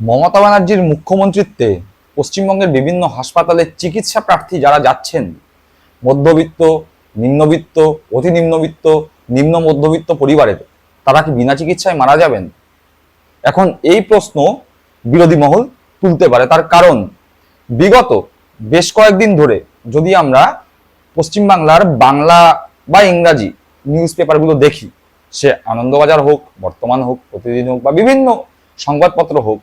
মমতা ব্যানার্জির মুখ্যমন্ত্রীত্বে পশ্চিমবঙ্গের বিভিন্ন হাসপাতালে চিকিৎসা প্রার্থী যারা যাচ্ছেন, মধ্যবিত্ত, নিম্নবিত্ত অতি নিম্নবিত্ত নিম্ন মধ্যবিত্ত পরিবারের, তারা কি বিনা চিকিৎসায় মারা যাবেন? এখন এই প্রশ্ন বিরোধী মহল তুলতে পারে, তার কারণ বিগত বেশ কয়েকদিন ধরে যদি আমরা পশ্চিমবাংলার বাংলা বা ইংরাজি নিউজ পেপারগুলো দেখি, সে আনন্দবাজার হোক, বর্তমান হোক, প্রতিদিন হোক বা বিভিন্ন সংবাদপত্র হোক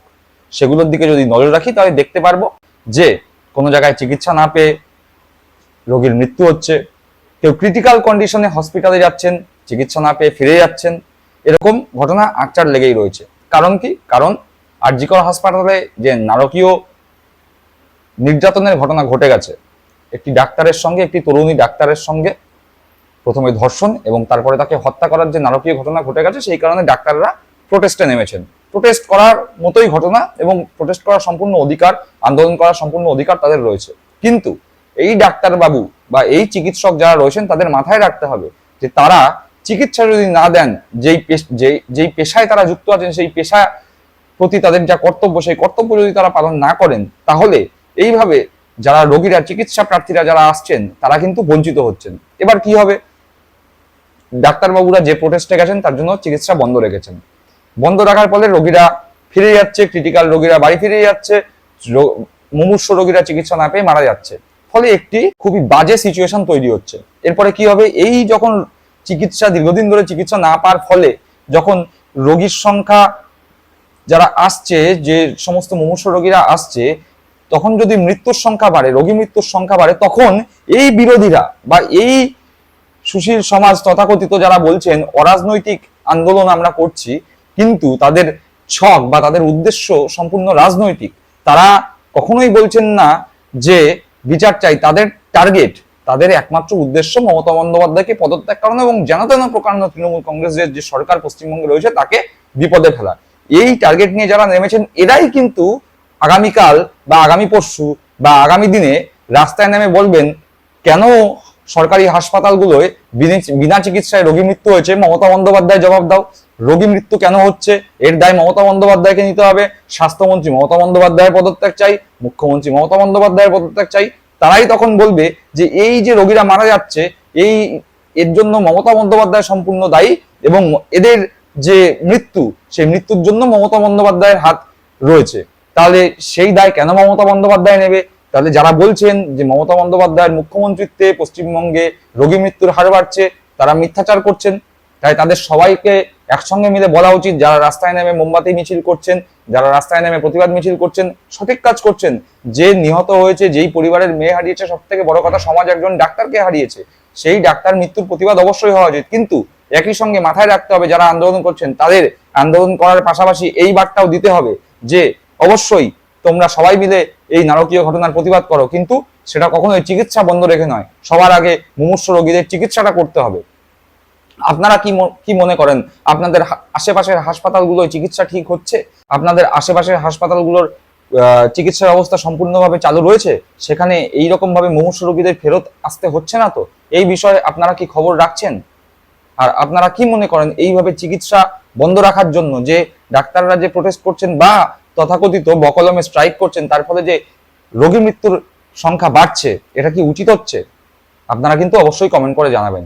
সেগুলোর দিকে যদি নজর রাখি, তাহলে দেখতে পারব যে কোনো জায়গায় চিকিৎসা না পেয়ে রোগীর মৃত্যু হচ্ছে। কেউ ক্রিটিক্যাল কন্ডিশনে হসপিটালে যাচ্ছেন, চিকিৎসা না পেয়ে ফিরে যাচ্ছেন, এরকম ঘটনা আকচার লেগেই রয়েছে। কারণ কি? কারণ আরজিকর হাসপাতালে যে নারকীয় নির্যাতনের ঘটনা ঘটে গেছে, একটি ডাক্তারের সঙ্গে, একটি তরুণী ডাক্তারের সঙ্গে প্রথমে ধর্ষণ এবং তারপরে তাকে হত্যা করার যে নারকীয় ঘটনা ঘটে গেছে, সেই কারণে ডাক্তাররা প্রোটেস্টে নেমেছেন। প্রোটেস্ট করার মতোই ঘটনা এবং প্রোটেস্ট করার সম্পূর্ণ অধিকার, আন্দোলন করার সম্পূর্ণ অধিকার তাদের রয়েছে। কিন্তু এই ডাক্তার বাবু বা এই চিকিৎসক যারা রয়েছেন তাদের মাথায় রাখতে হবে যে তারা চিকিৎসা যদি না দেন, যেই যেই পেশায় তারা যুক্ত আছেন, সেই পেশা প্রতি তাদের যা কর্তব্য, সেই কর্তব্য যদি তারা পালন না করেন, তাহলে এইভাবে যারা রোগীরা, চিকিৎসা প্রার্থীরা যারা আসছেন, তারা কিন্তু বঞ্চিত হচ্ছেন। এবার কি হবে? ডাক্তারবাবুরা যে প্রোটেস্টে গেছেন, তার জন্য চিকিৎসা বন্ধ রেখেছেন। বন্ধ রাখার ফলে রোগীরা ফিরে যাচ্ছে ক্রিটিক্যাল রোগীরা বাড়ি ফিরে যাচ্ছে মুমূর্ষ রোগীরা চিকিৎসা না পেয়ে মারা যাচ্ছে। ফলে একটি খুবই বাজে সিচুয়েশন তৈরি হচ্ছে। এরপরে কি হবে? এই যখন চিকিৎসা, দীর্ঘদিন ধরে চিকিৎসা না পাওয়ার ফলে যখন রোগীর সংখ্যা যারা আসছে, যে সমস্ত মুমূর্ষ রোগীরা আসছে, তখন যদি মৃত্যুর সংখ্যা বাড়ে, রোগী মৃত্যুর সংখ্যা বাড়ে, তখন এই বিরোধীরা বা এই সুশীল সমাজ তথাকথিত যারা বলছেন, অরাজনৈতিক আন্দোলন আমরা করছি কিন্তু তাদের ছক বা তাদের উদ্দেশ্য সম্পূর্ণ রাজনৈতিক। তারা কখনোই বলছেন না যে বিচার চাই, তাদের টার্গেট তাদের একমাত্র উদ্দেশ্য মমতা বন্দ্যোপাধ্যায়কে পদত্যাগ করানো এবং যেন তেন প্রকাণ্ড তৃণমূল কংগ্রেসের যে সরকার পশ্চিমবঙ্গে রয়েছে তাকে বিপদে ফেলা। এই টার্গেট নিয়ে যারা নেমেছেন, এরাই কিন্তু আগামীকাল বা আগামী পরশু বা আগামী দিনে রাস্তায় নেমে বলবেন, কেন সরকারি হাসপাতালগুলোয় বিনা চিকিৎসায় রোগী মৃত্যু হয়েছে? মমতা বন্দ্যোপাধ্যায় জবাব দাও। রোগী মৃত্যু কেন হচ্ছে? এর দায় মমতা বন্দ্যোপাধ্যায়কে নিতে হবে। স্বাস্থ্যমন্ত্রী মমতা বন্দ্যোপাধ্যায়ের পদত্যাগ চাই, মুখ্যমন্ত্রী মমতা বন্দ্যোপাধ্যায়ের পদত্যাগ চাই। তারাই তখন বলবে যে এই যে রোগীরা মারা যাচ্ছে, এই, এর জন্য মমতা বন্দ্যোপাধ্যায় সম্পূর্ণ দায়ী এবং এদের যে মৃত্যু, সেই মৃত্যুর জন্য মমতা বন্দ্যোপাধ্যায়ের হাত রয়েছে। তাহলে সেই দায় কেন মমতা বন্দ্যোপাধ্যায় নেবে? তাহলে যারা বলছেন যে মমতা বন্দ্যোপাধ্যায়ের মুখ্যমন্ত্রীত্বে পশ্চিমবঙ্গে রোগী মৃত্যুর হার বাড়ছে, তারা মিথ্যাচার করছেন। তাই তাদের সবাইকে একসঙ্গে মিলে বলা উচিত, যারা রাস্তায় নেমে মোমবাতি মিছিল করছেন, যারা রাস্তায় নেমে প্রতিবাদ মিছিল করছেন, সঠিক কাজ করছেন। যে নিহত হয়েছে, যেই পরিবারের মেয়ে হারিয়েছে সব থেকে বড় কথা সমাজ একজন ডাক্তারকে হারিয়েছে। সেই ডাক্তার মৃত্যুর প্রতিবাদ অবশ্যই হওয়া উচিত। কিন্তু একই সঙ্গে মাথায় রাখতে হবে, যারা আন্দোলন করছেন, তাদের আন্দোলন করার পাশাপাশি এই বার্তাও দিতে হবে যে, অবশ্যই তোমরা সবাই মিলে এই নারকীয় ঘটনার প্রতিবাদ করো। কিন্তু সেটা কখনোই চিকিৎসা বন্ধ রেখে নয়। সবার আগে মুমূর্ষ রোগীদের চিকিৎসাটা করতে হবে। আপনারা কি কি মনে করেন? আপনাদের আশেপাশের হাসপাতালগুলোয় চিকিৎসা ঠিক হচ্ছে? আপনাদের আশেপাশের হাসপাতালগুলোর চিকিৎসা ব্যবস্থা সম্পূর্ণভাবে চালু রয়েছে? সেখানে এই রকম ভাবে মুমূর্ষ রোগীদের ফেরত আসতে হচ্ছে না তো? এই বিষয়ে আপনারা কি খবর রাখছেন? আর আপনারা কি মনে করেন এইভাবে চিকিৎসা বন্ধ রাখার জন্য যে ডাক্তাররা যে প্রোটেস্ট করছেন বা তথাকথিত বকলমে স্ট্রাইক করছেন, তার ফলে যে রোগী মৃত্যুর সংখ্যা বাড়ছে, এটা কি উচিত হচ্ছে? আপনারা কিন্তু অবশ্যই কমেন্ট করে জানাবেন।